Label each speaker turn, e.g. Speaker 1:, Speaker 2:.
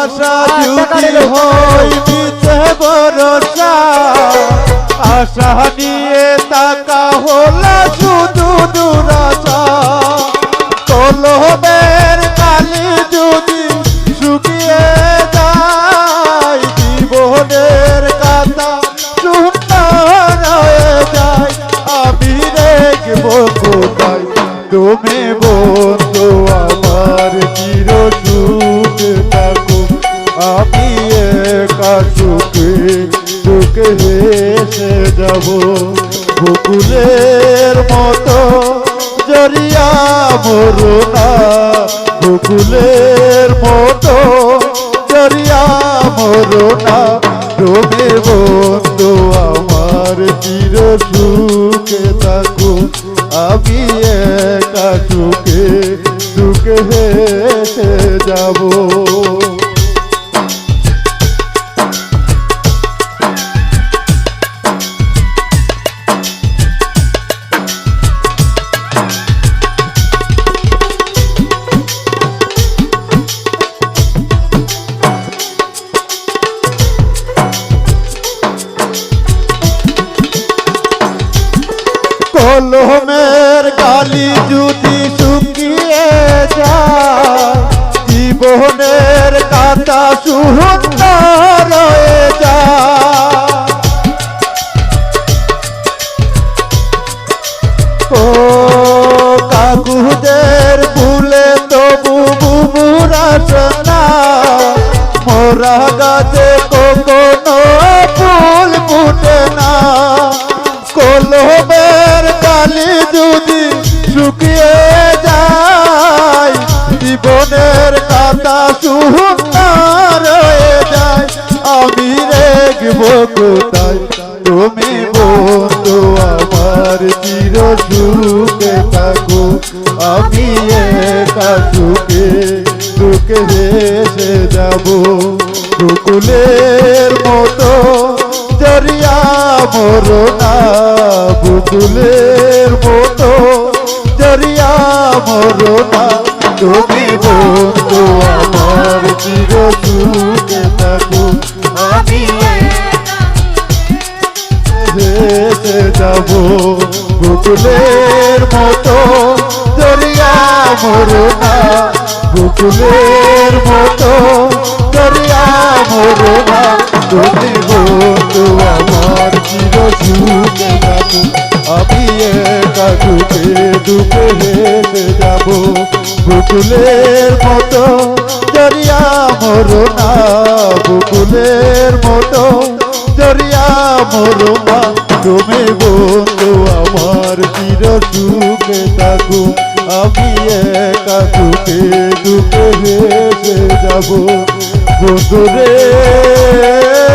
Speaker 1: ভালোবাসা যদি হয় মিথ্যে ভরসা। আশা নিয়ে তাকা হলো শুধু দুরাশা। কলবের কালি যদি শুকিয়ে যায় জীবনের কাতা সুন্দর হয়ে যায়। আমি দেখব কোথায় তুমি বন্ধু আমার চির সুখে হেসে যাব বকুলের মতো জরিয়া মরুনা বকুলের মতো জরিয়া মরুনা তুমি বন্ধু আমার চির সুখে থাকো আমি একা সুখে হেসে যাব। কলমের গালি যদি শুকিয়ে যায়, জীবনের কাটা সুন্দর হয়ে যায়। ও কাকুদের ভুলে তবু বুবুরা শোনা মোরা গাছে কখনো ফুল ফুটে না কলমের কালি যদি শুকিয়ে যায়, জীবনের কাটা সুন্দর হয়ে যায়, আমি রেখব কোথায়? তুমি বন্ধু, আমার চির সুখে থাকো। আমি একা সুখে সুখে হেসে যাব। বুকুলের মতো, জরিয়া মরনা বুকুলের মতো জরিয়া মরনা তুমি বন্ধু আমার চির সুখে থাকো।
Speaker 2: আমি
Speaker 1: হেসে যাব বুকুলের মতো দরিয়া মরুনা বুকুলের মতো দরিয়া মরুনা তুমি বন্ধু আমার বুকুলের মতো দরিয়া মরুনা বুকুলের মতো দরিয়া মরুমা তুমি বন্ধু, আমার চির সুখে থাকো। আমি একা দুঃখে দুঃখে হেসে যাব। বন্ধু রে